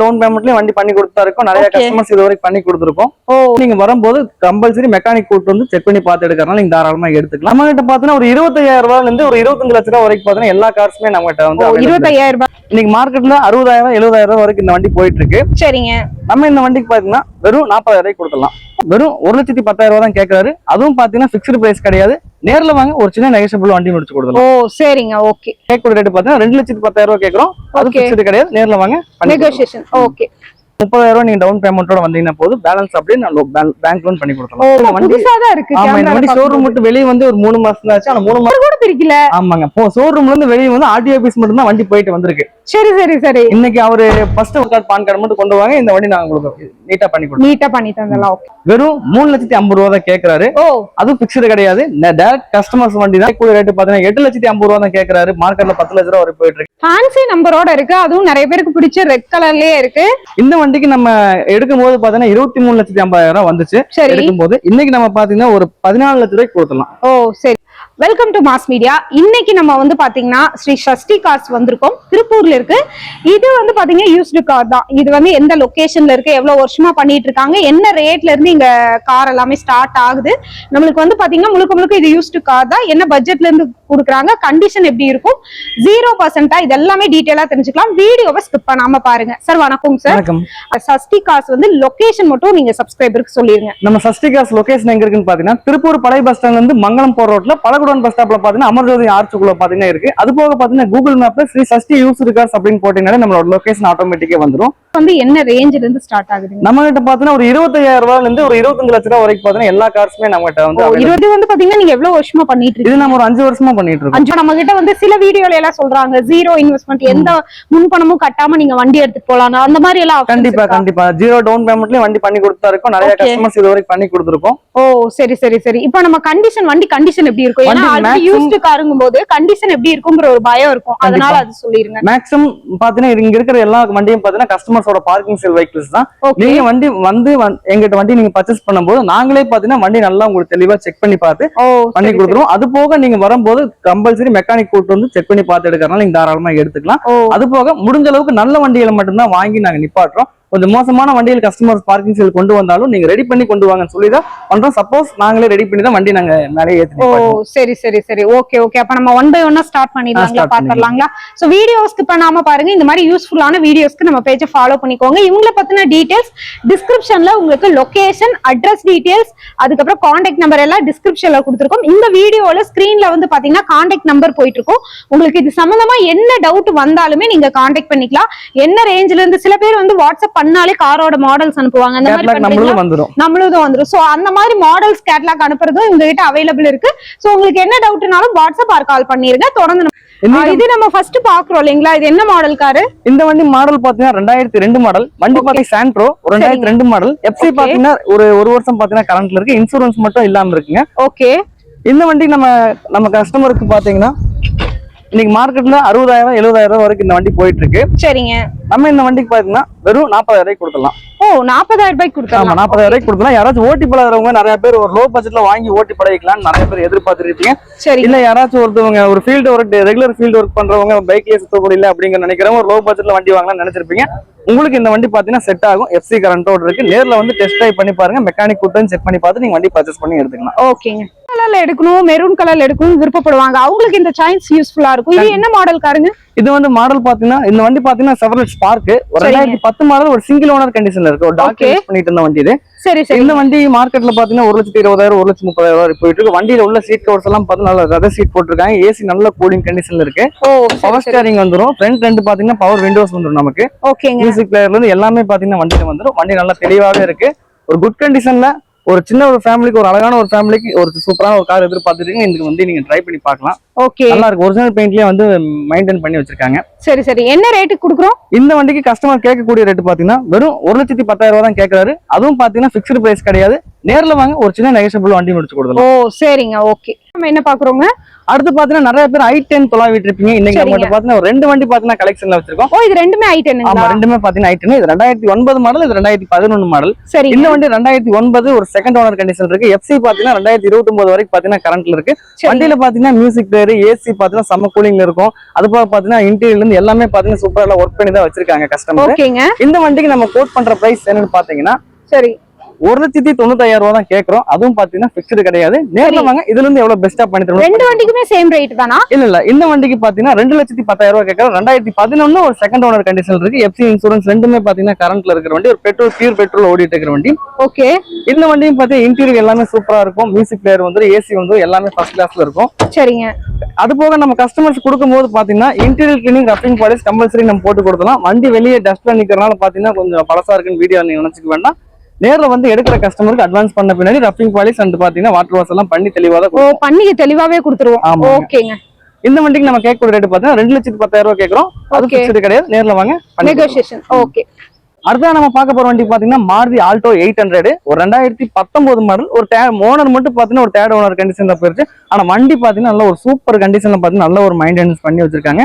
Down பேமெண்ட்லயும் வண்டி பண்ணி கொடுத்தா இருக்கோம். நிறைய. கஸ்டமர்ஸ் இது வரைக்கும் பண்ணி கொடுத்துருக்கோம். நீங்க வரும்போது கம்பல்சரி மெக்கானிக் கூட்டு வந்து செக் பண்ணி பார்த்து எடுக்கிறனால நீங்க தாராளமா எடுத்துக்கலாம். நம்ம கிட்ட பாத்தீங்கன்னா ஒரு இருபத்தையாயிரம் ரூபாயில இருந்து ஒரு இருபத்தஞ்சு லட்ச ரூபாய் வரைக்கும் பாத்தீங்கன்னா எல்லா கார்ஸுமே நம்ம கிட்ட வந்து. இருபத்தையாயிரம் ரூபாய் இன்னைக்கு மார்க்கெட்ல அறுபதாயிரம் எழுபதாயிரம் ரூபாய் வரைக்கும் இந்த வண்டி போயிட்டு இருக்கு. சரிங்க. நம்ம இந்த வண்டிக்கு பாத்தீங்கன்னா வெறும் நாற்பதாயிரம் ரூபாய்க்கு கொடுத்துடலாம். வெறும் ஒரு லட்சத்தி பத்தாயிரம் ரூபாய் தான் கேட்கறாரு அதுவும் பாத்தீங்கன்னா ஃபிக்ஸ்டு பிரைஸ் கிடையாது. நேர்ல வாங்க ஒரு சின்ன நெகஷபிள் வண்டி முடிச்சு கொடுத்துடலாம் ஓ சரிங்க ஓகே கேட்கக்கூடிய ரேட் பாத்தீங்கன்னா ரெண்டு லட்சத்தி பத்தாயிரம் ரூபாய் கேட்கறோம் அது கிடையாது. நேர்ல வாங்க. நெகோசியேஷன் ஓகே முப்பதாயிரம் ரூபாய் நீங்க டவுன் பேமெண்ட்டோட வந்தீங்கன்னா போதும். பேலன்ஸ் அப்படியே நான் பேங்க் லோன் பண்ணி இந்த வண்டி இருக்கு ஆமா இந்த வண்டி ஷோரூம். மட்டும் வெளியே வந்து ஒரு மூணு மாசம் தான் ஆச்சு. ஆனா மூணு மாசம் கூட பிரிக்கல. ஆமாங்க. ஷோரூம்ல இருந்து வெளியே வந்து ஆர்டி ஆபீஸ் மட்டும் தான் வண்டி போயிட்டு வந்திருக்கு. சரி சரி சரி. இன்னைக்கு அவரு ஃபர்ஸ்ட் கார்டு பான் கார்டு மட்டும் கொண்டு வாங்க. இந்த வண்டி நாங்க உங்களுக்கு நீட்டா பண்ணி கொடுத்தோம் நீட்டா பண்ணி தந்தலாம் வெறும் மூணு லட்சத்தி ஐம்பது ரூபா தான் கேட்கறாரு ஓ. அதுவும் பிக்சடு கிடையாது. டேரக்ட் கஸ்டமர்ஸ் வண்டி தான். கூட ரேட் பாத்தீங்கன்னா எட்டு லட்சத்தி ஐம்பது ரூபா தான் கேட்கறாரு மார்க்கெட்ல பத்து லட்ச ரூபா வரை போயிட்டு இருக்கு. ஃபேன்சி நம்பரோட இருக்கு. அதுவும் நிறைய பேருக்கு பிடிச்ச ரெட் கலர்லயே இருக்கு. இந்த வண்டிக்கு நம்ம எடுக்கும் போது பாத்தீங்கன்னா இருபத்தி மூணு லட்சத்தி ஐம்பதாயிரம் ரூபாய் வந்துச்சு. எடுக்கும் போது இன்னைக்கு நம்ம பாத்தீங்கன்னா ஒரு பதினாலு லட்ச ரூபாய்க்கு கொடுத்துடலாம். ஓ சரி. வெல்கம் டு மாஸ் மீடியா இன்னைக்கு நம்ம வந்து பாத்தீங்கன்னா ஸ்ரீ சஷ்டி கார்ஸ் வந்திருக்கோம். திருப்பூர்ல இருக்கு. இது வந்து பாத்தீங்கன்னா யூஸ்டு கார் தான். இது வந்து எந்த லொகேஷன்ல இருக்கு எவ்வளவு வருஷமா பண்ணிட்டு இருக்காங்க என்ன ரேட்ல இருந்து இங்க கார் எல்லாமே ஸ்டார்ட் ஆகுது. நம்மளுக்கு வந்து பாத்தீங்கன்னா முழுக்க முழுக்க இது யூஸ்டு கார் தான். என்ன பட்ஜெட்ல இருந்து கொடுக்குறாங்க கண்டிஷன் எப்படி இருக்கும் ஜீரோ பர்சன்டா இது எல்லாமே டீட்டெயிலா தெரிஞ்சுக்கலாம். வீடியோவை ஸ்கிப் பண்ணாம பாருங்க. சார் வணக்கம் சார் சஷ்டி கார்ஸ் வந்து லொகேஷன் மட்டும் நீங்க சப்ஸ்கிரைபருக்கு சொல்லிருங்க. நம்ம சஷ்டிகாஸ் லொகேஷன் எங்க இருக்குன்னு பாத்தீங்கன்னா திருப்பூர் பழைய பஸ் ஸ்டாண்ட்ல இருந்து மங்களம் போற ரோட்ல பழகுடன் பஸ் ஸ்டாப்ல பாத்தீங்கன்னா அமர்ஜோதி ஆர்ச்சுக்குள்ள பாத்தீங்கன்னா இருக்கு. அது போக பாத்தீங்கன்னா கூகுள் மேப்ல ஸ்ரீ சஷ்டி யூஸ் கார்ஸ் அப்படின்னு போட்டீங்கன்னா நம்மளோட லொகேஷன் ஆட்டோமேட்டிக்கா வந்துரும். வந்து என்ன ரேஞ்சில இருந்து ஸ்டார்ட் ஆகுதுங்க? நம்ம கிட்ட பாத்தீங்கன்னா ஒரு இருபத்தையாயிரம் ரூபாயில இருந்து ஒரு இருபத்தஞ்சு லட்ச ரூபாய் வரைக்கும் பாத்தீங்கன்னா எல்லா கார்ஸுமே நம்ம கிட்ட வந்து. இருபது வந்து பாத்தீங்கன்னா நீங்க எவ்வளவு வருஷமா பண்ணிட்டு இது இருக்கீங்க நம்ம ஒரு அஞ்சு வருஷமா பண்ணிட்டு இருக்கோம். அஞ்சு நம்ம கிட்ட வந்து சில வீடியோல எல்லாம் சொல்றாங்க ஜீரோ இன்வெஸ்ட்மெண்ட் எந்த முன்பணமும் கட்டாம நீங்க வண்டி எடுத்துட்டு போலாம் அந்த மாதிரி எல்லாம் கண்டிப்பா இருக்கா? கண்டிப்பா. ஜீரோ டவுன் பேமெண்ட்லயும் வண்டி பண்ணி கொடுத்தா இருக்கோம். நிறைய. கஸ்டமர்ஸ் இது வரைக்கும் பண்ணி கொடுத்துருக்கோம். ஓ சரி சரி சரி. இப்போ நம்ம கண்டிஷன் வண்டி கண்டிஷன் எப்படி இருக்கும்? ஏன்னா யூஸ்டு காருங்கும் போது கண்டிஷன் எப்படி இருக்குங்கிற ஒரு பயம் இருக்கும். அதனால. அது சொல்லிருங்க. மேக்ஸிமம் பாத்தீங்கன்னா இங்க இருக்கிற எல்லா வண்டியும் பாத்தீங்கன்னா கஸ்டமர்ஸோட பார்க்கிங் செல் வெஹிக்கிள்ஸ் தான். நீங்க வண்டி வந்து வந்- எங்கிட்ட வண்டி நீங்க பர்ச்சேஸ் பண்ணும்போது நாங்களே பாத்தீங்கன்னா வண்டி நல்லா உங்களுக்கு தெளிவா செக் பண்ணி பார்த்து பண்ணி கொடுத்துருவோம். அது போக நீங்க வரும்போது கம்பல்சரி மெக்கானிக் கூட்டு வந்து செக் பண்ணி பார்த்து எடுக்கறனால நீங்க தாராளமா எடுத்துக்கலாம். அது போக முடிஞ்ச அளவுக்கு நல்ல வண்டிகளை மட்டும்தான் வாங்கி நாங்க நிப்பாட்டுறோம். கொஞ்சம் மோசமான வண்டிகள் கஸ்டமர்ஸ் பார்க்கிங் செல் கொண்டு வந்தாலும் நீங்க ரெடி பண்ணி கொண்டு வாங்கன்னு சொல்லி தான் பண்றோம். சப்போஸ் நாங்களே ரெடி பண்ணி தான் வண்டி நாங்க மேலே ஏத்தி ஓ. சரி சரி சரி. ஓகே ஓகே அப்ப நம்ம ஒன் பை ஒன்னா ஸ்டார்ட் பண்ணிடலாங்களா? start பாத்திரலாங்களா சோ வீடியோஸ்க்கு பண்ணாம பாருங்க. இந்த மாதிரி யூஸ்ஃபுல்லான வீடியோஸ்க்கு நம்ம பேஜை ஃபாலோ பண்ணிக்கோங்க. இவங்கள பத்தின டீடைல்ஸ் டிஸ்கிரிப்ஷன்ல உங்களுக்கு லொகேஷன் அட்ரஸ் டீடைல்ஸ் அதுக்கப்புறம் காண்டாக்ட் நம்பர் எல்லாம் டிஸ்கிரிப்ஷன்ல கொடுத்துருக்கோம். இந்த வீடியோல ஸ்கிரீன்ல வந்து பாத்தீங்கன்னா காண்டாக்ட் நம்பர் போயிட்டு இருக்கும் உங்களுக்கு இது சம்பந்தமா என்ன டவுட் வந்தாலுமே நீங்க காண்டாக்ட் பண்ணிக்கலாம். என்ன ரேஞ்சில இருந்து சில பேர் வந்து வாட்ஸ்அப் பண்ணாலே காரோட மாடல்ஸ் அனுப்புவாங்க. அந்த மாதிரி நம்மளும் வந்துரும். நம்மளும் வந்துரும். சோ அந்த மாதிரி மாடல்ஸ் கேட்லாக் அனுப்புறதும் உங்க கிட்ட அவைலபிள் இருக்கு. சோ உங்களுக்கு என்ன டவுட்னாலும் வாட்ஸ்அப் ஆர் கால் பண்ணிருங்க. தொடர்ந்து இது நம்ம ஃபர்ஸ்ட் பாக்குறோம் இல்லைங்களா? இது என்ன மாடல் காரு இந்த வண்டி மாடல் பாத்தீங்கன்னா ரெண்டாயிரத்தி ரெண்டு மாடல் வண்டி பாத்தீங்கன்னா சாண்ட்ரோ ரெண்டாயிரத்தி ரெண்டு மாடல் எஃப்சி. பாத்தீங்கன்னா ஒரு ஒரு வருஷம் பாத்தீங்கன்னா கரண்ட்ல இருக்கு. இன்சூரன்ஸ் மட்டும் இல்லாம இருக்குங்க. ஓகே இந்த வண்டி நம்ம நம்ம கஸ்டமருக்கு பாத்தீங்கன்னா இன்னைக்கு மார்க்கெட்ல அறுபதாயிரம் எழுபதாயிரம் ரூபாய் வரைக்கும் இந்த வண்டி போயிட்டு இருக்கு சரிங்க. நம்ம இந்த வண்டிக்கு பாத்தீங்கன்னா வெறும் நாற்பதாயிரம் ரூபாய்க்கு கொடுத்துடலாம். ஓ நாற்பதாயிரம் ரூபாய்க்கு ஆமா கொடுக்கலாம் நாற்பதாயிரம் ரூபாய்க்கு கொடுத்தலாம் யாராச்சும் ஓட்டி பழகிறவங்க நிறைய பேர் ஒரு லோ பட்ஜெட்ல வாங்கி ஓட்டி பழகிக்கலாம் நிறைய பேர் எதிர்பார்த்துட்டு இருப்பீங்க சரி இல்ல யாராச்சும் ஒருத்தவங்க ஒரு field work regular field work பண்றவங்க பைக்லயே சுத்த முடியல அப்படிங்கிற நினைக்கிறவங்க ஒரு லோ பட்ஜெட்ல வண்டி வாங்கலாம்னு நினைச்சிருப்பீங்க. உங்களுக்கு இந்த வண்டி பாத்தீங்கன்னா செட் ஆகும். எஃப்சி கரண்டோட இருக்கு. நேர்ல வந்து டெஸ்ட் ட்ரைவ் பண்ணி பாருங்க. மெக்கானிக் கூட்டம் செக் பண்ணி பார்த்து நீங்க வண்டி பர்ச்சேஸ் பண்ணி எடுத்துக்கலாம். ஓகேங்க. கலர்ல எடுக்கணும் மெரூன் கலர்ல எடுக்கணும் விருப்பப்படுவாங்க. அவங்களுக்கு இந்த சாய்ஸ் யூஸ்ஃபுல்லா இருக்கும். இது என்ன மாடல் காருங்க? இது வந்து மாடல் பாத்தீங்கன்னா இந்த வண்டி பாத்தீங்கன்னா செவரல் ஸ்பார்க் ஒரு. ரெண்டாயிரத்தி பத்து மாடல் ஒரு சிங்கிள் ஓனர் கண்டிஷன்ல இருக்கு. ஒரு யூஸ் பண்ணிட்டு இருந்த வண்டி இது. சரி சரி. இந்த வண்டி மார்க்கெட்ல பாத்தீங்கன்னா ஒரு லட்சத்தி இருபதாயிரம் ஒரு லட்சத்தி முப்பதாயிரம் போயிட்டு இருக்கு. வண்டியில உள்ள சீட் கவர்ஸ் எல்லாம் பார்த்தா நல்ல ரத சீட் போட்டிருக்காங்க. ஏசி நல்ல கூலிங் கண்டிஷன்ல இருக்கு. பவர் ஸ்டேரிங் வந்துரும். ஃப்ரண்ட் ரெண்டு பாத்தீங்கன்னா பவர் விண்டோஸ் வந்துரும் நமக்கு. மியூசிக் பிளேயர்ல இருந்து எல்லாமே பாத்தீங்கன்னா வண்டியில வந்துரும். வண்டி நல்லா தெளிவாவே இருக்கு. ஒரு குட் கண்டிஷன்ல ஒரு சின்ன ஒரு ஃபேமிலிக்கு ஒரு அழகான ஒரு ஃபேமிலிக்கு ஒரு சூப்பரான ஒரு கார் எதிர்பார்த்துருக்கீங்க இந்த வண்டி நீங்க ட்ரை பண்ணி பார்க்கலாம். ஓகே நல்லா இருக்கு. ஒரிஜினல் பெயிண்ட்லயே வந்து மெயின்டைன் பண்ணி வச்சிருக்காங்க. சரி சரி. என்ன ரேட்டுக்கு கொடுக்குறோம்? இந்த வண்டிக்கு கஸ்டமர் கேட்கக்கூடிய ரேட் பாத்தீங்கன்னா வெறும் ஒரு லட்சத்தி பத்தாயிரம் ரூபாய் தான் கேட்கறாரு அதுவும் பாத்தீங்கன்னா பிக்ஸ்டு பிரைஸ் கிடையாது. நேர்ல வாங்க ஒரு சின்ன நெகஷபிள் வண்டி முடிச்சு ஓ கொடுக்கலாம் சரிங்க ஓகே நம்ம என்ன பாக்குறோங்க? அடுத்து பாத்தீங்கன்னா நிறைய பேர் ஐ டென் தொலாவிட்டு இருப்பீங்க இன்னைக்கு. நம்ம பாத்தீங்கன்னா ஒரு ரெண்டு வண்டி பாத்தீங்கன்னா கலெக்ஷன்ல வச்சிருக்கோம். ஓ இது ரெண்டுமே ஐ ஆமா டென்னுங்களா ரெண்டுமே பாத்தீங்கன்னா ஐ டென் இது ரெண்டாயிரத்தி ஒன்பது மாடல் இது ரெண்டாயிரத்தி பதினொன்னு மாடல் சரிங்க. இந்த வண்டி ரெண்டாயிரத்தி ஒன்பது ஒரு செகண்ட் ஓனர் கண்டிஷன் இருக்கு. எஃப்சி பாத்தீங்கன்னா ரெண்டாயிரத்தி இருபத்தி ஒன்பது வரைக்கும் பாத்தீங்கன்னா கரண்ட்ல இருக்கு. வண்டியில பாத்தீங்கன்னா மியூசிக் பிளேயர் ஏசி பாத்தீங்கன்னா செம்ம கூலிங்ல இருக்கும். அது போக பாத்தீங்கன்னா இன்டீரியர்ல இருந்து எல்லாமே பாத்தீங்கன்னா சூப்பரா ஒர்க் பண்ணி தான் வச்சிருக்காங்க கஸ்டமர் ஓகேங்க இந்த வண்டிக்கு நம்ம கோட் பண்ற பிரைஸ் என்னன்னு பாத்தீங்கன்னா சரி. ஒரு லட்சத்தி தொண்ணூத்தாயிரம் ரூபாய் தான் கேக்குறோம். அதுவும் பாத்தீங்கன்னா பிக்ஸ்டு கிடையாது. நேர்ல வாங்க. இதுல இருந்து எவ்வளவு பெஸ்டா பண்ணி தருவோம் ரெண்டு வண்டிக்குமே சேம் ரேட் தானா? இல்ல இல்ல. இந்த வண்டிக்கு பாத்தீங்கன்னா ரெண்டு லட்சத்தி பத்தாயிரம் ரூபாய் கேட்கறோம் ரெண்டாயிரத்தி பதினொன்னு ஒரு செகண்ட் ஓனர் கண்டிஷன் இருக்கு. எஃப்சி இன்சூரன்ஸ் ரெண்டுமே பாத்தீங்கன்னா கரண்ட்ல இருக்கிற வண்டி. ஒரு பெட்ரோல் பியூர் பெட்ரோல் ஓடிட்டு இருக்கிற வண்டி. ஓகே இந்த வண்டியும் பாத்தீங்கன்னா இன்டீரியர் எல்லாமே சூப்பரா இருக்கும். மியூசிக் பிளேயர் வந்து ஏசி வந்து எல்லாமே ஃபர்ஸ்ட் கிளாஸ்ல இருக்கும். சரிங்க. அது போக நம்ம கஸ்டமர்ஸ் கொடுக்கும்போது பாத்தீங்கன்னா interior cleaning rubbing polish compulsory நம்ம போட்டு கொடுத்தலாம் வண்டி வெளியே டஸ்ட்ல நிக்கிறனால பாத்தீங்கன்னா கொஞ்சம் பழசா இருக்குன்னு வீடியோ நீங்க நினைச்சுக்க வேண்டாம். நேர்ல வந்து எடுக்கிற கஸ்டமருக்கு அட்வான்ஸ் பண்ண பின்னாடி ரஃபிங் பாலிஸ் அண்ட் பாத்தீங்கன்னா வாட்டர் வாஷ் எல்லாம் பண்ணி தெளிவா தான் பண்ணி தெளிவாவே கொடுத்துருவோம். ஓகேங்க. இந்த வண்டிக்கு நம்ம கேட்கக்கூடிய ரேட் பாத்தீங்கன்னா ரெண்டு லட்சத்தி பத்தாயிரம் ரூபாய் கேட்கறோம். அது கிடையாது. நேர்ல வாங்க. Negotiation okay. அடுத்ததா நம்ம பார்க்க போற வண்டி பாத்தீங்கன்னா மாருதி ஆல்டோ எயிட் ஹண்ட்ரட் ஒரு ரெண்டாயிரத்தி பத்தொன்பது மாடல் ஒரு டே ஓனர் மட்டும் பாத்தீங்கன்னா ஒரு தேர்ட் ஓனர் கண்டிஷன்ல போயிருச்சு. ஆனா வண்டி பாத்தீங்கன்னா நல்ல ஒரு சூப்பர் கண்டிஷன்ல பாத்தீங்கன்னா நல்ல ஒரு மெயின்டெனன்ஸ் பண்ணி வச்சிருக்காங்க.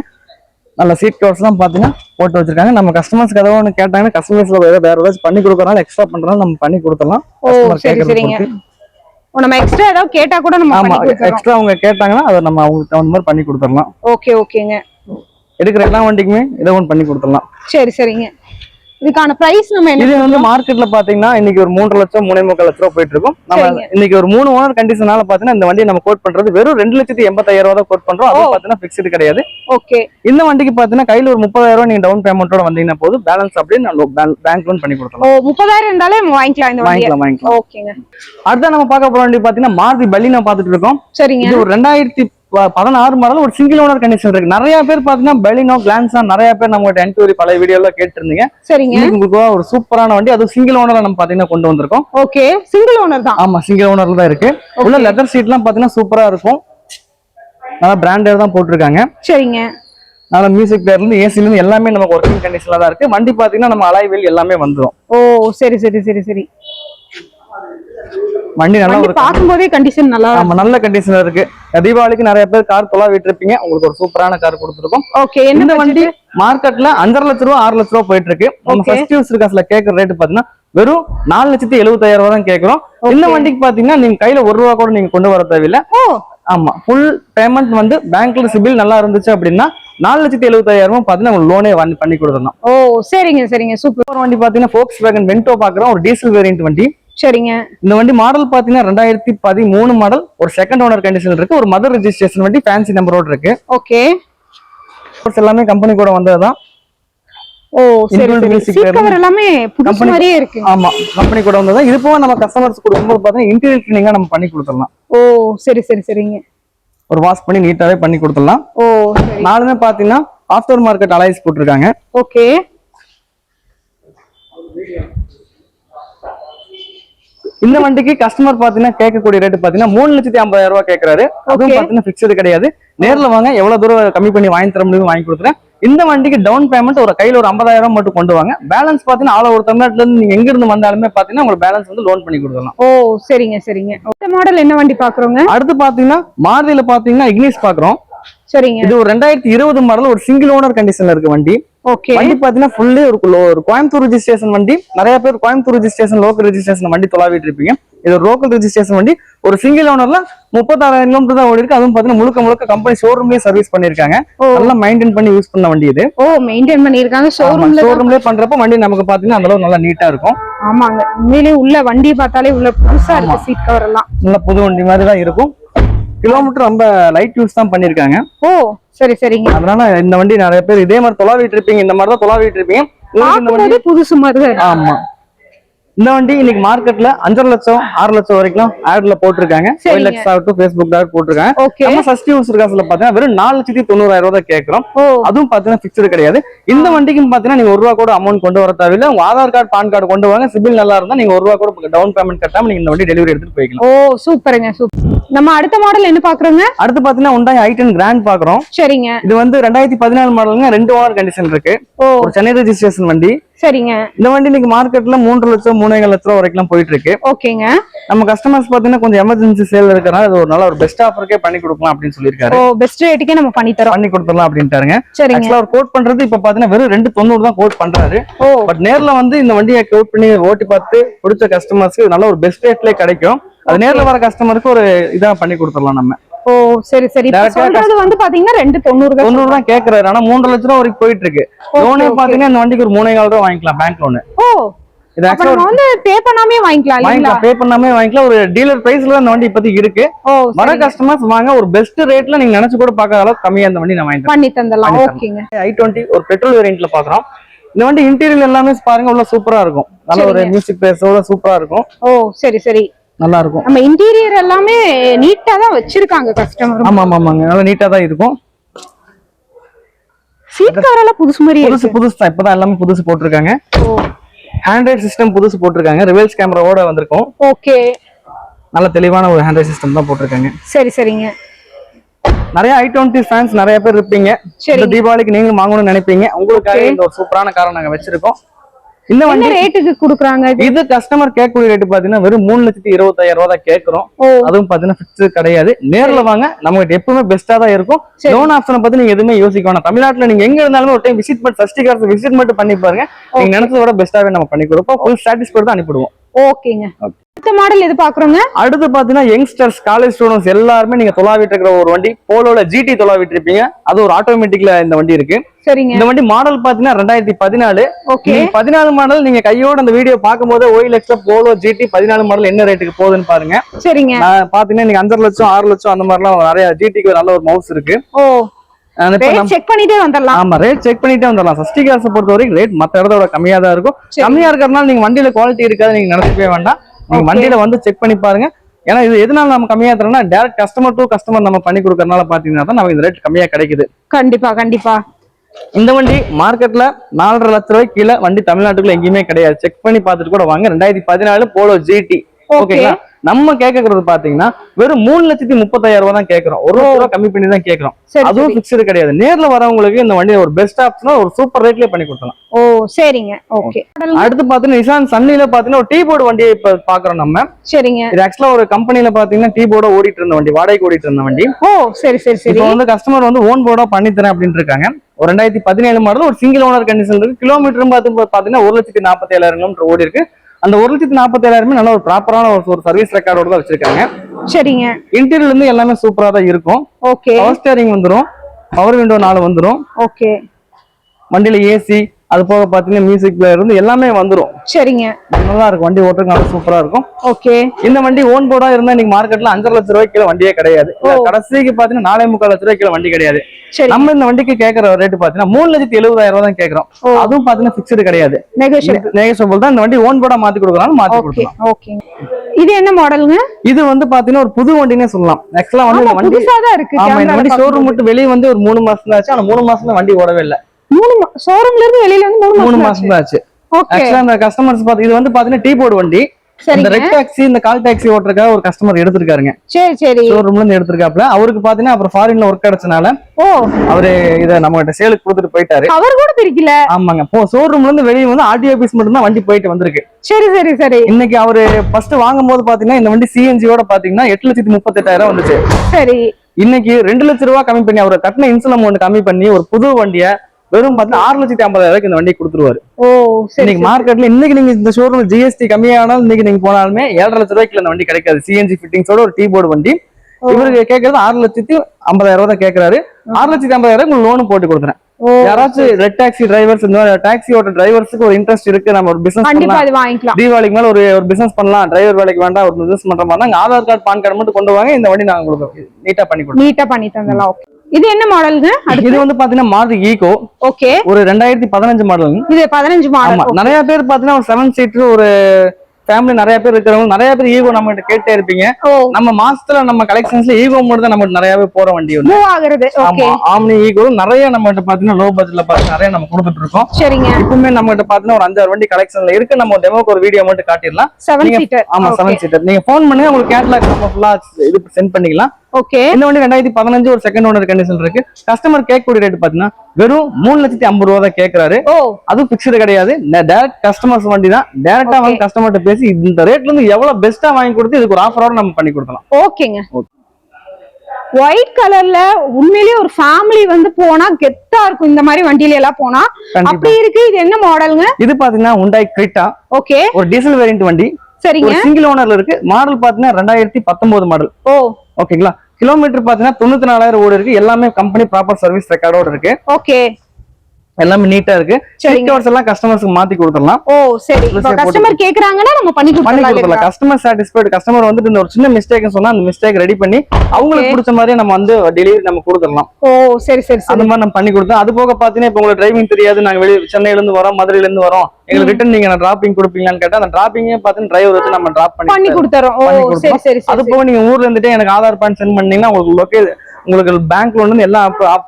நல்ல சீட் கவர்ஸ் எல்லாம் பாத்தீங்கன்னா போட்டு வச்சிருக்காங்க. நம்ம கஸ்டமர்ஸ் ஏதாவது ஒன்று கேட்டாங்கன்னா கஸ்டமர்ஸ்ல வேற வேற ஏதாச்சும் பண்ணி கொடுக்கறனால எக்ஸ்ட்ரா பண்றதுனால நம்ம பண்ணி கொடுத்துடலாம். நம்ம எக்ஸ்ட்ரா ஏதாவது கேட்டா கூட நம்ம ஆமா எக்ஸ்ட்ரா அவங்க கேட்டாங்கன்னா அதை நம்ம அவங்களுக்கு தகுந்த மாதிரி பண்ணி கொடுத்துடலாம். ஓகே ஓகேங்க. எடுக்கிற எல்லா வண்டிக்குமே இதை ஒன்று பண்ணி கொடுத்துடலாம். சரி சரிங்க. இதுக்கான பிரைஸ் நம்ம என்ன இது வந்து மார்க்கெட்ல பாத்தீங்கன்னா இன்னைக்கு ஒரு மூன்று லட்சம் மூணே முக்கால் லட்ச ரூபா போயிட்டு இருக்கும் நம்ம. இன்னைக்கு ஒரு மூணு ஓனர் கண்டிஷனால பாத்தீங்கன்னா இந்த வண்டியை நம்ம கோட் பண்றது வெறும் ரெண்டு லட்சத்தி எண்பத்தாயிரம் ரூபா கோட் பண்றோம். அது ஓ. பாத்தீங்கன்னா பிக்ஸ்டு கிடையாது. ஓகே இந்த வண்டிக்கு பாத்தீங்கன்னா கையில ஒரு முப்பதாயிரம் ரூபாய் நீங்க டவுன் பேமெண்ட்டோட வந்தீங்கன்னா போதும். பேலன்ஸ் அப்படியே நான் பேங்க் லோன் பண்ணி ஓ கொடுக்கலாம் முப்பதாயிரம் இருந்தாலே நம்ம வாங்கிக்கலாம் இந்த வண்டியை. வாங்கிக்கலாம் வாங்கிக்கலாம். ஓகேங்க அடுத்த நம்ம பார்க்க போற வண்டி பாத்தீங்கன்னா மாருதி பல்லினா பாத்துட்டு இருக்கோம். சரிங்க. இது ஒரு ரெண்டாயிரத்தி பதினாறு மாடல் ஒரு சிங்கிள் ஓனர் கண்டிஷன் இருக்கு. நிறைய பேர் பாத்தீங்கன்னா பெலினோ கிளான்ஸா நிறைய பேர் நம்ம என்கொயரி பழைய வீடியோல கேட்டிருந்தீங்க. சரிங்க. உங்களுக்கு ஒரு சூப்பரான வண்டி. அது சிங்கிள் ஓனரா நம்ம பாத்தீங்கன்னா கொண்டு வந்திருக்கோம். ஓகே. சிங்கிள் ஓனர் தான். ஆமா சிங்கிள் ஓனர்ல தான் இருக்கு. உள்ள. லெதர் சீட்லாம் பாத்தீங்கன்னா சூப்பரா இருக்கும். நல்லா பிராண்டட் தான் போட்டிருக்காங்க. சரிங்க. நல்லா மியூசிக் பிளேயர்ல இருந்து ஏசில இருந்து எல்லாமே நமக்கு ஒர்க்கிங் கண்டிஷன்ல தான் இருக்கு. வண்டி பாத்தீங்கன்னா நம்ம அலாய் வீல் எல்லாமே வந்துரும். ஓ சரி சரி சரி சரி. வண்டி நல்லா ஒரு பார்க்கும்போதே கண்டிஷன் நல்லா ஆமா நல்ல கண்டிஷன்ல இருக்கு. தீபாவளிக்கு நிறைய பேர் கார் தொலா விட்டுருப்பீங்க. உங்களுக்கு ஒரு சூப்பரான கார் கொடுத்துருக்கோம். ஓகே இந்த என்ன வண்டி மார்க்கெட்ல அஞ்சரை லட்ச ரூபா ஆறு லட்ச ரூபா போயிட்டு இருக்கு நம்ம. ஃபர்ஸ்ட் யூஸ் காசுல கேக்குற ரேட் பாத்தீங்கன்னா வெறும் நாலு லட்சத்தி எழுபத்தாயிரம் ரூபா தான் கேக்குறோம் இந்த. வண்டிக்கு பாத்தீங்கன்னா நீங்க கையில ஒரு ரூபா கூட நீங்க கொண்டு வர தேவையில்ல. ஆமா ஃபுல் பேமெண்ட் வந்து பேங்க்ல சிபில் நல்லா இருந்துச்சு அப்படின்னா நாலு லட்சத்தி எழுபத்தாயிரம் ரூபாய் பாத்தீங்கன்னா லோனே பண்ணி கொடுத்துடலாம். ஓ சரிங்க சரிங்க சூப்பர். வண்டி பாத்தீங்கன்னா ஃபோக்ஸ் வேகன் வென்டோ பாக்குறோம். ஒரு டீசல் வேரியன்ட் வண்டி. சரிங்க. இந்த வண்டி மாடல் பாத்தீங்கன்னா ரெண்டாயிரத்தி பதிமூணு மாடல் ஒரு செகண்ட் ஓனர் கண்டிஷன் இருக்கு ஒரு மதர் ரெஜிஸ்ட்ரேஷன் வண்டி ஃபேன்சி நம்பரோட இருக்கு. ஓகே எல்லாமே கம்பெனி கூட வந்ததுதான். ஓ சரி எல்லாமே புதுசு மாதிரியே இருக்கு. ஆமா கம்பெனி கூட வந்ததுதான். இது போக நம்ம கஸ்டமர்ஸ் கொடுக்கும்போது பாத்தீங்கன்னா இன்டீரியர் கிளீனிங்கா நம்ம பண்ணி கொடுத்துடலாம். ஓ சரி சரி சரிங்க. ஒரு வாஷ் பண்ணி நீட்டாவே பண்ணி கொடுத்துடலாம். ஓ நாலுமே பாத்தீங்கன்னா ஆஃப்டர் மார்க்கெட் அலைஸ் போட்டிருக்காங்க. ஓகே இந்த வண்டிக்கு கஸ்டமர் பாத்தீங்கன்னா கேட்கக்கூடிய ரேட் பாத்தீங்கன்னா மூணு லட்சத்தி ஐம்பதாயிரம் ரூபாய் கேட்கறாரு அதுவும். பாத்தீங்கன்னா பிக்சடு கிடையாது. நேர்ல வாங்க எவ்வளவு தூரம் கம்மி பண்ணி வாங்கி தர முடியும் வாங்கி கொடுக்குறேன் இந்த வண்டிக்கு டவுன் பேமெண்ட் ஒரு கையில ஒரு ஐம்பதாயிரம் மட்டும் கொண்டு வாங்க. பேலன்ஸ் பாத்தீங்கன்னா ஆல் ஒரு தமிழ்நாட்டுல இருந்து நீங்க எங்க இருந்து வந்தாலுமே பாத்தீங்கன்னா உங்களுக்கு பேலன்ஸ் வந்து லோன் பண்ணி கொடுக்கலாம். ஓ சரிங்க சரிங்க. மாடல் என்ன வண்டி பாக்குறோங்க? அடுத்து பாத்தீங்கன்னா மாருதியில பாத்தீங்கன்னா இக்னிஸ் பாக்குறோம். சரிங்க. இது ஒரு ரெண்டாயிரத்தி இருபது மாடல் ஒரு சிங்கிள் ஓனர் கண்டிஷன்ல இருக்கு வண்டி. வண்டி பாத்தீங்கன்னா ஃபுல்லி ஒரு கோயம்புத்தூர் ரெஜிஸ்ட்ரேஷன் வண்டி. நிறைய பேர் கோயம்புத்தூர் ரெஜிஸ்ட்ரேஷன் லோக்கல் ரெஜிஸ்ட்ரேஷன் வண்டி தொலாவிட்டு இருப்பீங்க. இது லோக்கல் ரெஜிஸ்ட்ரேஷன் வண்டி. ஒரு சிங்கிள் ஓனர்ல முப்பத்தாறாயிரம் கிலோமீட்டர் தான் ஓடி இருக்கு அதுவும் பாத்தீங்கன்னா முழுக்க முழுக்க கம்பெனி ஷோரூம்லயே சர்வீஸ் பண்ணிருக்காங்க நல்லா மெயின்டைன் பண்ணி யூஸ் பண்ண வண்டி இது. ஓ மெயின்டைன் பண்ணிருக்காங்க ஷோரூம்ல ஷோரூம்லயே பண்றப்ப வண்டி நமக்கு பாத்தீங்கன்னா அந்த அளவு நல்லா நீட்டா இருக்கும். ஆமாங்க. உண்மையிலேயே உள்ள வண்டி பார்த்தாலே உள்ள புதுசா இருக்கு சீட் கவர் எல்லாம். நல்ல புது வண்டி மாதிரி தான் இருக்கும். கிலோமீட்டர் ரொம்ப லைட் யூஸ் தான் பண்ணிருக்காங்க ஓ. சரி சரிங்க. அதனால இந்த வண்டி நிறைய பேர் இதே மாதிரி தொலாவிட்டு இருப்பீங்க இந்த மாதிரி தான் தொலாவிட்டு இருப்பீங்க. புதுசு மாதிரி. ஆமா. இந்த வண்டி இன்னைக்கு மார்க்கெட்ல அஞ்சரை லட்சம் ஆறு லட்சம் வரைக்கும் ஆட்ல போட்டிருக்காங்க. சரிங்க. OLX ஆகட்டும் ஃபேஸ்புக் டாட் போட்டிருக்காங்க. நம்ம சஸ்டி யூஸ் காசுல பாத்தீங்கன்னா வெறும் நாலு லட்சத்தி தொண்ணூறாயிரம் ரூபாய் கேட்கறோம். அதுவும் பாத்தீங்கன்னா பிக்சடு கிடையாது. இந்த வண்டிக்கும் பாத்தீங்கன்னா நீங்க ஒரு ரூபா கூட அமௌண்ட் கொண்டு வர தேவையில்ல. உங்க ஆதார் கார்டு பான் கார்டு கொண்டு வாங்க. சிபில் நல்லா இருந்தா நீங்க ஒரு ரூபா கூட டவுன் பேமெண்ட் கட்டாம நீங்க இந்த வண்டி டெலிவரி எடுத்துட்டு போய்க்கலாம். ஓ சூப்பருங்க சூப்பர் நம்ம அடுத்த மாடல் என்ன பாக்குறோங்க அடுத்து பாத்தீங்கன்னா உண்டாய் ஐ டென் கிராண்ட் பாக்குறோம் சரிங்க. இது வந்து ரெண்டாயிரத்தி பதினாலு மாடலுங்க ரெண்டு ஓனர் கண்டிஷன் இருக்கு. ஓ. ஒரு சென்னை ரெஜிஸ்ட்ரேஷன் வண்டி. சரிங்க. இந்த வண்டி இன்னைக்கு மார்க்கெட்ல மூன்று லட்சம் மூணேகால் லட்சம் ரூபா வரைக்கும் போயிட்டு இருக்கு ஓகேங்க. நம்ம கஸ்டமர்ஸ் பாத்தீங்கன்னா கொஞ்சம் எமர்ஜென்சி சேல் இருக்கிறனால ஒரு நல்ல ஒரு பெஸ்ட் ஆஃபருக்கே பண்ணி கொடுக்கலாம் அப்படின்னு சொல்லியிருக்காரு. ஓ பெஸ்ட் ரேட்டுக்கே நம்ம பண்ணி தரோம். பண்ணி கொடுத்துடலாம் அப்படின்ட்டாருங்க. சரிங்க. ஆக்சுவலா அவர் கோட் பண்றது இப்ப பாத்தீங்கன்னா வெறும் ரெண்டு தொண்ணூறு தான் கோட் பண்றாரு. பட் நேர்ல வந்து இந்த வண்டியை கோட் பண்ணி ஓட்டி பார்த்து பிடிச்ச கஸ்டமர்ஸ்க்கு நல்ல ஒரு பெஸ்ட் ரேட்லயே கிடைக்கும். அது நேர்ல வர கஸ்டமருக்கு ஒரு இதா பண்ணி கொடுத்துடலாம் நம்ம. ஓ சரி சரி. சொல்றது வந்து பாத்தீங்கன்னா ரெண்டு தொண்ணூறு தொண்ணூறு தான் கேக்குறாரு. ஆனா மூன்று லட்சம் ரூபா வரைக்கும் போயிட்டு இருக்கு லோனே. பாத்தீங்கன்னா இந்த வண்டிக்கு ஒரு மூணே கால் ரூபா வாங்கிக்கலாம் பேங்க் லோனு ஓ வந்து பே பண்ணாமே வாங்கிக்கலாம் பே பண்ணாமே வாங்கிக்கலாம். ஒரு டீலர் பிரைஸ்ல இந்த வண்டி இப்போதைக்கு இருக்கு. வர. கஸ்டமர்ஸ் வாங்க ஒரு பெஸ்ட் ரேட்ல நீங்க நினைச்சு கூட பார்க்காத அளவுக்கு கம்மியா இந்த வண்டி நான் பண்ணி பண்ணி ஓகேங்க. ஐ டுவெண்ட்டி ஒரு பெட்ரோல் வேரியன்ட்ல பாக்குறோம் இந்த வண்டி இன்டீரியர் எல்லாமே பாருங்க உள்ள சூப்பரா இருக்கும். நல்ல ஒரு. மியூசிக் பிளேஸோட சூப்பரா இருக்கும். ஓ சரி சரி. நல்லா இருக்கும் நம்ம இன்டீரியர் எல்லாமே நீட்டா தான் வச்சிருக்காங்க கஸ்டமர் ஆமா ஆமா ஆமாங்க நல்லா நீட்டா தான் இருக்கும். சீட் கவர் எல்லாம் புதுசு மாதிரி புதுசு புதுசு தான் இப்பதான் எல்லாமே புதுசு போட்டிருக்காங்க. ஓ. ஹேண்ட்ரைட் சிஸ்டம் புதுசு போட்டிருக்காங்க. ரிவல்ஸ் கேமராவோட வந்திருக்கும். ஓகே. நல்ல தெளிவான ஒரு ஹேண்ட்ரைட் சிஸ்டம் தான் போட்டிருக்காங்க. சரி சரிங்க. நிறைய ஐ டுவெண்ட்டி ஃபேன்ஸ் நிறைய பேர் இருப்பீங்க. இந்த. தீபாவளிக்கு நீங்களும் வாங்கணும்னு நினைப்பீங்க. உங்களுக்காக. இந்த ஒரு சூப்பரான காரை நாங்க வச்சிருக்கோம். இந்த என்ன வண்டி ரேட்டுக்கு குடுக்குறாங்க இது? கஸ்டமர் கேட்கக்கூடிய ரேட்டு பாத்தீங்கன்னா வெறும் மூணு லட்சத்தி இருபத்தாயிரம் ரூபாய் தான் கேட்கறோம். அதுவும் பாத்தீங்கன்னா பிக்ஸ் கிடையாது. நேர்ல வாங்க நமக்கு எப்பவுமே பெஸ்டா தான் இருக்கும். லோன் ஆப்ஷனை பத்தி நீங்க எதுவுமே யோசிக்க வேணாம். தமிழ்நாட்டுல நீங்க எங்க இருந்தாலுமே ஒரு டைம் விசிட் பண்ணி சஷ்டி காசு விசிட் மட்டும் பண்ணி பாருங்க. நீங்க நினைச்சத விட பெஸ்ட்டாவே நம்ம பண்ணி கொடுப்போம். ஃபுல் சாட்டிஸ்ஃபைட் தான் அனுப்பிடுவோம் ஓகேங்க. அடுத்த மாடல் எது பாக்குறோங்க? அடுத்து பாத்தீங்கன்னா யங்ஸ்டர்ஸ் காலேஜ் ஸ்டூடெண்ட்ஸ் எல்லாருமே நீங்க தொலாவிட்டு இருக்கிற ஒரு வண்டி போலோல ஜிடி தொலாவிட்டு இருப்பீங்க. அது ஒரு ஆட்டோமேட்டிக்ல இந்த வண்டி இருக்கு. சரிங்க. இந்த வண்டி மாடல் பாத்தீங்கன்னா ரெண்டாயிரத்தி பதினாலு. ஓகே. பதினாலு மாடல் நீங்க கையோட அந்த வீடியோ பார்க்கும்போது ஓயிலெக்ஸ்ல போலோ ஜிடி பதினாலு மாடல் என்ன ரேட்டுக்கு போகுதுன்னு பாருங்க. சரிங்க. பாத்தீங்கன்னா நீங்க அஞ்சரை லட்சம் ஆறு லட்சம் அந்த மாதிரிலாம் நிறைய ஜிடிக்கு நல்ல ஒரு மவுஸ் இருக்கு. செக் பண்ணிட்டே வந்துடலாம். ஆமா ரேட் செக் பண்ணிட்டே வந்துடலாம். சஷ்டி காசை பொறுத்த வரைக்கும் ரேட் மத்த இடத்தோட கம்மியா தான் இருக்கும். கம்மியா இருக்கிறதுனால நீங்க வண்டியில குவாலிட்டி இருக்காது நீங்க நினைக்கவே வேண்டாம். நீங்க. வண்டியில வந்து செக் பண்ணி பாருங்க. ஏன்னா இது எதனால நம்ம கம்மியா தரோம்னா டேரக்ட் கஸ்டமர் டு கஸ்டமர் நம்ம பண்ணி கொடுக்கறதுனால பாத்தீங்கன்னா தான் நமக்கு இந்த ரேட் கம்மியா கிடைக்குது. கண்டிப்பா கண்டிப்பா. இந்த வண்டி மார்க்கெட்ல நாலரை லட்ச ரூபாய் கீழே வண்டி தமிழ்நாட்டுக்குள்ள எங்கேயுமே கிடையாது. செக் பண்ணி பார்த்துட்டு கூட வாங்க. ரெண்டாயிரத்தி பதினாலு போலோ ஜிடி ஓகே ஓகேங்களா நம்ம கேட்கறது பாத்தீங்கன்னா வெறும் மூணு லட்சத்தி முப்பத்தாயிரம் ரூபாய் தான் கேட்கறோம். ஒரு ரூபாய் கம்மி பண்ணி தான் கேட்கறோம். அதுவும். பிக்சடு கிடையாது. நேர்ல வரவங்களுக்கு இந்த வண்டியை ஒரு பெஸ்ட் ஆப்ஷனா ஒரு சூப்பர் ரேட்லயே பண்ணி கொடுக்கலாம் ஓ சரிங்க. ஓகே. அடுத்து பாத்தீங்கன்னா நிசான் சன்னில பாத்தீங்கன்னா ஒரு டீ போர்டு வண்டியை இப்ப பாக்குறோம் நம்ம. சரிங்க. இது ஆக்சுவலா ஒரு கம்பெனில பாத்தீங்கன்னா டீ போர்டா ஓடிட்டு இருந்த வண்டி வாடகைக்கு ஓடிட்டு இருந்த வண்டி. ஓ சரி சரி சரி. இப்போ வந்து கஸ்டமர் வந்து ஓன் போர்டா பண்ணி தரேன் அப்படின்னு இருக்காங்க. ஒரு ரெண்டாயிரத்தி பதினேழு மாடல் ஒரு சிங்கிள் ஓனர் கண்டிஷன் இருக்கு. கிலோமீட்டரும் பார்த்து பாத்தீங்கன்னா ஒரு லட்சத்தி நாற்பத்தி ஏழாயிரம் கிலோமீட்டர் ஓடி இருக்கு அந்த ஒரு லட்சத்தி நாற்பத்தி ஏழாயிரமே நல்ல ஒரு ப்ராப்பரான ஒரு சர்வீஸ் ரெக்கார்டோட தான் வச்சிருக்காங்க. சரிங்க. இன்டீரியர்ல இருந்து எல்லாமே சூப்பரா தான் இருக்கும். ஓகே பவர் ஸ்டேரிங் வந்துரும். பவர் விண்டோ நாலு வந்துரும். ஓகே வண்டியில ஏசி அது போக பாத்தீங்கன்னா மியூசிக் பிளேயர் இருந்து எல்லாமே வந்துரும். சரிங்க. நல்லா இருக்கும். வண்டி ஓட்டுறதுக்கு நல்லா சூப்பரா இருக்கும். ஓகே. இந்த வண்டி ஓன் போர்டா இருந்தா இன்னைக்கு மார்க்கெட்ல அஞ்சரை லட்ச ரூபாய்க்கு கீழே வண்டியே கிடையாது. கடைசிக்கு பாத்தீங்கன்னா நாலே முக்கால் லட்ச ரூபாய்க்கு கீழே வண்டி கிடையாது. சரி. நம்ம இந்த வண்டிக்கு கேட்கற ரேட் பாத்தீங்கன்னா மூணு லட்சத்தி எழுபதாயிரம் ரூபாய் தான் கேட்கறோம் ஓ. அதுவும் பாத்தீங்கன்னா பிக்சடு கிடையாது. நெகோஷியபிள் தான். இந்த வண்டி ஓன் போர்டா மாத்தி கொடுக்கறாலும் மாத்தி கொடுக்கலாம் ஓகே. இது என்ன மாடலுங்க இது வந்து பாத்தீங்கன்னா ஒரு புது வண்டினே சொல்லலாம். ஆக்சுவலா வந்து வண்டி புதுசா தான் இருக்கு. ஆமா இந்த வண்டி ஷோரூம். மட்டும் வெளியே வந்து ஒரு மூணு மாசம் தான் ஆச்சு. ஆனா மூணு மாசம் வண்டி ஓடவே இல்ல. மூணு ஷோரூம்ல இருந்து வெளியில வந்து மூணு மூணு மாசம் தான் ஆச்சு ஆக்சுவலா இந்த கஸ்டமர்ஸ் பாத்து இது வந்து பாத்தீங்கன்னா டீ போர்டு வண்டி. இந்த ரெட் டாக்ஸி இந்த கால் டாக்ஸி ஓட்டுறதுக்காக ஒரு கஸ்டமர் எடுத்திருக்காருங்க. சரி சரி. ஷோரூம்ல இருந்து எடுத்திருக்காப்ல அவருக்கு பாத்தீங்கன்னா அப்புறம் ஃபாரின்ல ஒர்க் கிடைச்சனால ஓ. அவரு இத நம்ம கிட்ட சேலுக்கு கொடுத்துட்டு போயிட்டாரு. கவர் கூட பிரிக்கல? ஆமாங்க. போ ஷோரூம்ல இருந்து வெளியே வந்து ஆர்டி ஆபீஸ் மட்டும் தான் வண்டி போயிட்டு வந்திருக்கு. சரி சரி சரி. இன்னைக்கு அவரு ஃபர்ஸ்ட் வாங்கும் போது பாத்தீங்கன்னா இந்த வண்டி சிஎன்ஜியோட பாத்தீங்கன்னா எட்டு லட்சத்தி முப்பத்தெட்டாயிரம் வந்துச்சு. சரி. இன்னைக்கு ரெண்டு லட்ச ரூபாய் கம்மி பண்ணி அவர் கட்டின இன்சூல் அமௌண்ட் கம்மி பண்ணி ஒரு புது வண்டியை வெறும் பாத்தீங்கன்னா ஆறு லட்சத்தி ஐம்பதாயிரம் இந்த வண்டி கொடுத்துருவாரு. ஓ இன்னைக்கு மார்க்கெட்ல இன்னைக்கு நீங்க இந்த ஷோரூம் ஜிஎஸ்டி கம்மியானாலும் இன்னைக்கு நீங்க போனாலுமே ஏழரை லட்ச ரூபாய்க்கு இந்த வண்டி கிடைக்காது. சிஎன்ஜி ஃபிட்டிங்ஸோட ஒரு டீ போர்டு வண்டி. இவருக்கு கேட்கறது ஆறு லட்சத்தி ஐம்பதாயிரம் ரூபாய் தான் கேட்கறாரு ஆறு லட்சத்தி ஐம்பதாயிரம் உங்களுக்கு லோன் போட்டு கொடுத்துறேன். யாராச்சும் ரெட் டாக்ஸி டிரைவர்ஸ் இந்த டாக்ஸி ஓட்ட டிரைவர்ஸ்க்கு ஒரு இன்ட்ரெஸ்ட் இருக்கு. நம்ம ஒரு பிசினஸ் பண்ணலாம். தீபாவளிக்கு மேல ஒரு ஒரு பிசினஸ் பண்ணலாம். டிரைவர் வேலைக்கு வேண்டாம் ஒரு பிசினஸ் பண்ற மாதிரி ஆதார் கார்டு பான் கார்டு மட்டும் கொண்டு வாங்க. இந்த வண்டி நாங்க உங்களுக்கு நீட்டா பண்ணி கொடுப்போம் நீட்டா பண்ணி தந்தலாம் ஓகே இது என்ன மாடலுங்க? இது வந்து பாத்தீங்கன்னா மாருதி ஈகோ. ஓகே. ஒரு ரெண்டாயிரத்தி பதினஞ்சு மாடல். இது பதினஞ்சு மாடல். நிறைய பேர் பாத்தீங்கன்னா ஒரு செவன் சீட்டர் ஒரு ஃபேமிலி நிறைய பேர் இருக்கிறவங்க நிறைய பேர் ஈகோ நம்ம கிட்ட கேட்டே இருப்பீங்க. நம்ம மாசத்துல நம்ம கலெக்ஷன்ஸ்ல ஈகோ மட்டும் தான் நம்ம நிறையவே போற வண்டி மூவ் ஆகுறது. ஆமா. ஆம்னி ஈகோ நிறைய நம்ம கிட்ட பாத்தீங்கன்னா லோ பட்ஜெட்ல பார்த்து நிறைய நம்ம கொடுத்துட்டு இருக்கோம். சரிங்க. இப்பவுமே நம்ம கிட்ட பாத்தீங்கன்னா ஒரு அஞ்சாறு வண்டி கலெக்ஷன்ல இருக்கு. நம்ம டெமோக்கு ஒரு வீடியோ மட்டும் காட்டிடலாம். செவன் சீட்டர் ஆமா செவன் சீட்டர் நீங்க ஃபோன் பண்ணுங்க உங்களுக்கு கேட்லாக் நம்ம ஃபுல்லா இது சென்ட் பண்ணிக்கலாம். ஓகே இந்த வண்டி ரெண்டாயிரத்தி பதினஞ்சு ஒரு செகண்ட் ஓனர் கண்டிஷன் இருக்கு. கஸ்டமர் கேட்கக்கூடிய ரேட் பாத்தீங்கன்னா வெறும் மூணு லட்சத்தி ஐம்பது ரூபா தான் கேட்கறாரு ஓ. அதுவும் பிக்சடு கிடையாது. டேரக்ட் கஸ்டமர்ஸ் வண்டி தான் டேரக்டா. வந்து கஸ்டமர்கிட்ட பேசி இந்த ரேட்ல இருந்து எவ்வளவு பெஸ்ட்டா வாங்கி கொடுத்து இதுக்கு ஒரு ஆஃபரோட நம்ம பண்ணி கொடுக்கலாம். ஓகேங்க ஒயிட் கலர்ல உண்மையிலேயே ஒரு ஃபேமிலி வந்து போனா கெத்தா இருக்கும். இந்த மாதிரி வண்டியில எல்லாம் போனா. அப்படி இருக்கு. இது என்ன மாடலுங்க இது பாத்தீங்கன்னா உண்டாய் கிரிட்டா ஓகே ஒரு டீசல் வேரியன்ட் வண்டி. சரிங்க. சிங்கிள் ஓனர்ல இருக்கு. மாடல் பாத்தீங்கன்னா ரெண்டாயிரத்தி பத்தொன்பது மாடல் ஓ. ஓகேங்களா? கிலோமீட்டர் பாத்தீங்கன்னா தொண்ணூத்தி நாலாயிரம் ஓடி இருக்கு. எல்லாமே கம்பெனி ப்ராப்பர் சர்வீஸ் ரெக்கார்டோட இருக்கு. ஓகே எல்லாமே நீட்டா இருக்கு. சீட் கவர்ஸ் எல்லாம் கஸ்டமர்ஸ்க்கு மாத்தி கொடுத்துடலாம். ஓ சரி. கஸ்டமர் கேக்குறாங்கன்னா நம்ம பண்ணி பண்ணி கொடுத்துடலாம்? கஸ்டமர் சாட்டிஸ்ஃபைடு கஸ்டமர் வந்துட்டு இந்த ஒரு சின்ன மிஸ்டேக் சொன்னா அந்த மிஸ்டேக் ரெடி பண்ணி அவங்களுக்கு. பிடிச்ச மாதிரியே நம்ம வந்து டெலிவரி நம்ம கொடுத்துடலாம். ஓ சரி சரி அந்த மாதிரி நம்ம பண்ணி கொடுத்தோம் அது போக பாத்தீங்கன்னா இப்போ உங்களுக்கு டிரைவிங் தெரியாது. நாங்க வெளியே சென்னையில இருந்து வரோம் மதுரையில இருந்து வரோம். எங்களுக்கு ரிட்டன் நீங்க டிராப்பிங் கொடுப்பீங்களான்னு கேட்டா அந்த டிராப்பிங்கே பாத்தீங்கன்னா டிரைவர் வச்சு நம்ம டிராப் பண்ணி பண்ணி கொடுத்துறோம். அது போக நீங்க ஊர்ல இருந்துட்டு எனக்கு ஆதார் கார்டு சென்ட் பண்ணீங்கன்னா உங்களுக்கு லொக்கே உங்களுக்கு பேங்க் லோன் எல்லா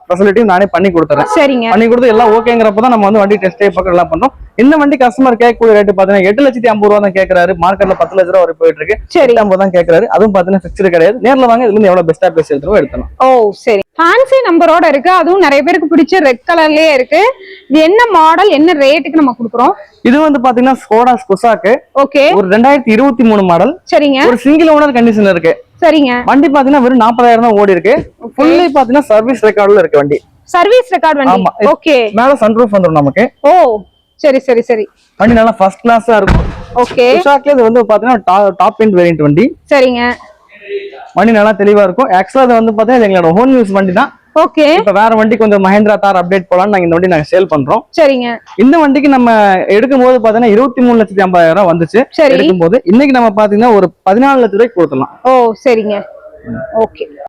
ஃபெசிலிட்டியும் நானே பண்ணி கொடுத்துறேன். சரிங்க. பண்ணி கொடுத்து எல்லாம் ஓகேங்கிறப்ப தான் நம்ம வந்து வண்டி டெஸ்ட் பக்கம் எல்லாம் பண்றோம். இந்த வண்டி கஸ்டமர் கேட்கக்கூடிய ரேட்டு பாத்தீங்கன்னா எட்டு லட்சத்தி ஐம்பது ரூபா தான் கேட்கறாரு மார்க்கெட்ல பத்து லட்ச ரூபா போயிட்டு இருக்கு. சரி. ஐம்பது தான் கேட்கறாரு அதுவும் பாத்தீங்கன்னா ஃபிக்ஸ்டு கிடையாது. நேர்ல வாங்க இதுல இருந்து எவ்வளவு பெஸ்டா பேசி எடுத்துருவோ எடுத்தலாம் ஓ சரி. ஃபேன்சி நம்பரோட இருக்கு. அதுவும் நிறைய பேருக்கு பிடிச்ச ரெட் கலர்லயே இருக்கு. இது என்ன மாடல் என்ன ரேட்டுக்கு நம்ம கொடுக்குறோம்? இது வந்து பாத்தீங்கன்னா ஸ்கோடா ஸ்குசாக்கு ஓகே ஒரு ரெண்டாயிரத்தி இருபத்தி மூணு மாடல் சரிங்க. ஒரு சிங்கிள் ஓனர் கண்டிஷன் இருக்கு. சரிங்க. வண்டி பாத்தீங்கன்னா வெறும் நாற்பதாயிரம் தான் ஓடி இருக்கு. ஃபுல்லி பாத்தீங்கன்னா சர்வீஸ் ரெக்கார்ட்ல இருக்கு வண்டி. சர்வீஸ் ரெக்கார்ட் வண்டி. ஓகே மேல சன்ரூஃப் வந்துடும் நமக்கு. ஓ சரி சரி சரி. வண்டி நல்லா ஃபர்ஸ்ட் கிளாஸா இருக்கும். ஓகே உஷாக்ல இது வந்து பாத்தீங்கன்னா டாப் எண்ட் வேரியன்ட் வண்டி. சரிங்க. வண்டி நல்லா தெளிவா இருக்கும். ஆக்சுவலா இது வந்து பாத்தீங்கன்னா எங்களோட ஹோன் யூஸ் வண்டி தான் ஓகே இப்ப வேற வண்டி கொஞ்சம் மஹேந்திரா தார் அப்டேட் போலாம்னு நாங்க இந்த வண்டி நாங்க சேல் பண்றோம். சரிங்க. இந்த வண்டிக்கு நம்ம எடுக்கும் போது பாத்தீங்கன்னா இருபத்தி மூணு லட்சத்தி ஐம்பதாயிரம் ரூபாய் வந்துச்சு. எடுக்கும் போது இன்னைக்கு நம்ம பாத்தீங்கன்னா ஒரு பதினாலு லட்ச ரூபாய்க்கு கொடுத்துடலாம். ஓ சரிங்க. ஓகே